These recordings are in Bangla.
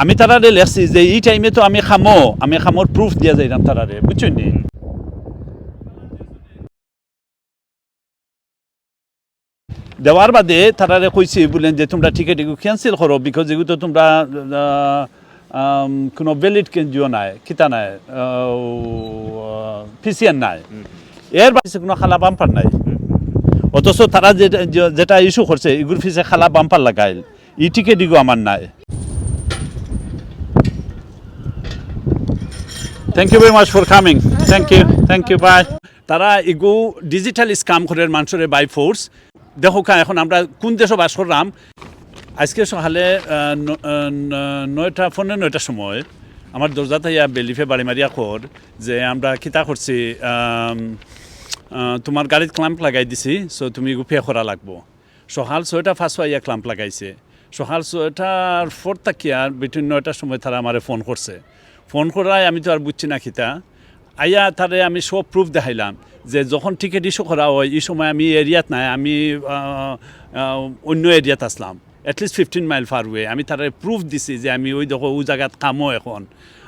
আমি তারারে লেখছি যে এই টাইমে তো আমি খামো আমি খামোর প্রুফ দিয়া যাইলাম তারারে বুঝছেন দেওয়ার বাদে তারারে কইছি বলেন যে তোমরা টিকিট ক্যান্সেল করো বিকজ এগুলো তোমরা কোনো ভ্যালিড কেন্দ্রীয় নাই কিতা নাই পিসিএন নাই। এর বাড়িতে কোনো খালা বাম্পার নাই। অথচ তারা যেটা যেটা ইস্যু করছে এগুলোর ফিসে খালা বাম্পার লাগাইল। ই টিকিট আমার নাই। Thank you very much for coming thank you thank you bye তারা এগু ডিজিটাল স্কাম করে মানুষের বাই ফোর্স দেখো এখন আমরা কোন দেশে বাস করলাম? আজকে সকালে নয়টা পনেরো নয়টার সময় আমার দরজাতে ইয়া বেলিফে বাড়ি মারিয়া খর যে আমরা কিতা করছি তোমার গাড়িত ক্লাম্প লাগাই দিছি সো তুমি গুফিয়া করা লাগবো। সকাল ছয়টা ফার্স্ট ইয়া ক্লাম্প লাগাইছে। সকাল ছয়টার ফোর তাকিয়া বিটুইন নয়টার সময় তারা আমারে ফোন করছে। ফোন আমি তো আর বুঝছি না খিতা আইয়া তারে আমি সব প্রুফ দেখাইলাম যে যখন টিকিট ইস্যু করা হয়, এই সময় আমি এরিয়াত নাই, আমি অন্য এরিয়াত আসলাম at least fifteen mile far way আমি তারে প্রুফ দিছি যে আমি ওই দেখো, ওই জায়গাত কামো এখন।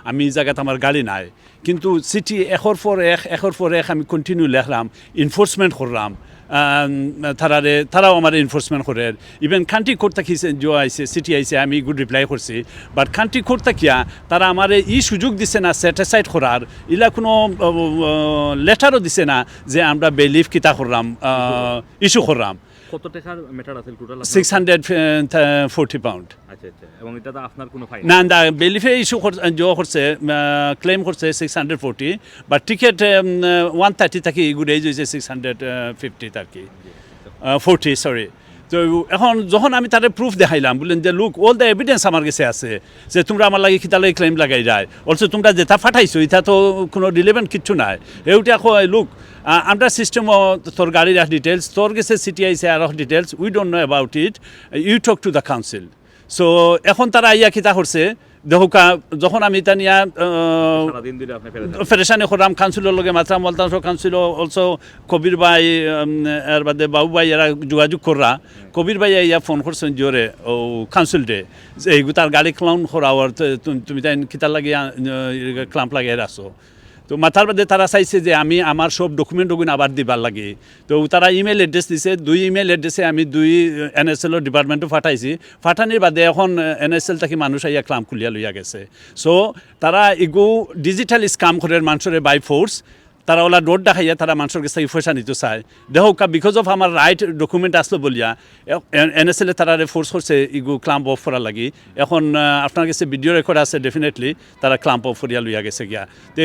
আমি এই জায়গাত আমার গাড়ি নাই। কিন্তু সিটি এখর পর এক এখর পর এক আমি কন্টিনিউ লেখলাম ইনফোর্সমেন্ট করলাম তারারে, তারাও আমার এনফোর্সমেন্ট করে। ইভেন কান্ট্রি কোর্ট থাকি যে আইসে সিটি আইসে আমি গুড রিপ্লাই করছি। বাট কান্ট্রি কোর্ট থাকিয়া তারা আমার ই সুযোগ দিছে না স্যাটিসফাইড করার। ইলা কোনো লেটারও দিছে না যে আমরা বেলিফ কিতা করলাম ইস্যু করলাম। কত টাকার ম্যাটার আছে total six hundred forty pound আচ্ছা আচ্ছা এবং এটা তো আপনার কোনো ফাইন না না বেলিফে ইস্যু জো করছে ক্লেম করছে six hundred forty but ticket one thirty থাকি গুড এজ ফিফটি থাকি। ফোরটি সরি তো এখন যখন আমি তাদের প্রুফ দেখাইলাম, বললেন যে লুক অল দ্য এভিডেন্স আমার কাছে আছে যে তোমরা আমার লাগে কিতা লাগে ক্লেম লাগাই যায়। অলসো তোমরা যেটা ফাটাইছো, এটা তো কোনো রিলেভেন্ট কিচ্ছু নাই। এইটা আকৌ লুক আমরা সিস্টেম তোর গাড়ির ডিটেলস তোর গেছে সিটি আইসে আর details we don't know about it you talk to the council so এখন তারা আইয়া কিতা করছে দেহুকা যখন আমি তা নিয়া। ফেরেশানি করলাম কাউন্সিলর লগে মাত্রা মলতান কাউন্সিল অলসো কবির ভাই এর বাদে বাবু ভাই এরা যোগাযোগ করা কবির ভাই ইয়া ফোন করছেন জোরে ও কাউন্সিল ডে এই তার গাড়ি ক্লাউন করা আর তুমি- তাই কিতার লাগিয়া ক্লাম্প লাগিয়ে রাখছো তো মাথার বাদে তারা চাইছে যে আমি আমার সব ডকুমেন্ট ডকুমেন্ট আবার দিবার লাগে। তো তারা ইমেল এড্রেস দিছে, দুই ইমেল এড্রেসে আমি দুই এন এস এলৰ ডিপাৰ্টমেণ্টটো ফাটাইছি। ফাটানিৰ বাদে এখন এন এছ এল থাকি মানুষ আইয়া ক্লাম খুলিয়া লইয়া গেছে। সো তারা ইগু ডিজিটাল স্কাম করে মানুষের বাই ফোর্স তারা ওলা ডোর দেখাইয়া তারা মানুষের কাছে পয়সা নিতে চায় দেখো বিকজ অফ আমার রাইট ডকুমেন্ট আসলো বলিয়া এন এস এল এ তারা ফোর্স করছে ইগু ক্লাম্প অফ করা লাগি। এখন আপনার কাছে ভিডিও রেকর্ড আছে ডেফিনেটলি তারা ক্লাম্প অফ করিয়া লইয়া গেছে গিয়া। তো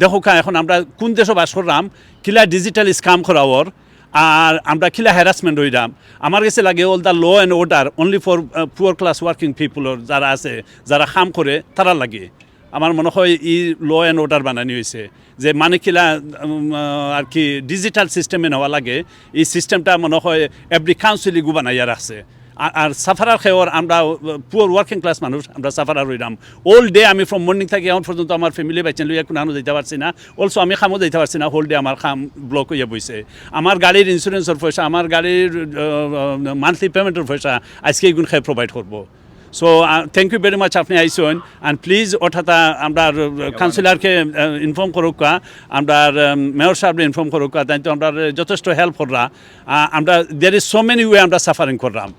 দেখো এখন আমরা কোন দেশে বাস করলাম কিলা ডিজিটাল স্কাম করাওয়ার আর আমরা কিলা হ্যারাসমেন্ট হইলাম আমার কাছে লাগে all the law and order only for poor class working পিপুলর যারা আছে যারা কাম করে তারা লাগে। আমার মনে হয় ই ল অ্যান্ড অর্ডার বানানি হয়েছে যে মানে কিলা আর কি ডিজিটাল সিস্টেমে নেওয়া লাগে, এই সিস্টেমটা মনে হয় এভরি কাউন্সিল গু বানাইয়া রাখছে। আর- সাফারার খেওয়ার আমরা পুয়ার ওয়ার্কিং ক্লাস মানুষ, আমরা সাফারার হইলাম অল ডে আমি ফ্রম মর্নিং থাকি, এখন পর্যন্ত আমার ফ্যামিলি বাইচেন লইয়া কোনো আনো যাইতে পারছি না। অলসো আমি খামও যাইতে পারছি না হোল ডে আমার খাম ব্লক হইয়া বইছে। আমার গাড়ির ইন্স্যুরেন্সের পয়সা আমার গাড়ির মান্থলি পেমেন্টের পয়সা আজকে এগুলো খেয়ে প্রোভাইড করব। So thank you very much আপনি আইসন। অ্যান্ড প্লিজ ওঠাতা আমরা কাউন্সিলরকে ইনফর্ম করুক আমরা মেয়র সাহেবরে ইনফর্ম করুক তাই তো আমরা যথেষ্ট হেল্প কররা। আমরা there is so many way আমরা সাফারিং করলাম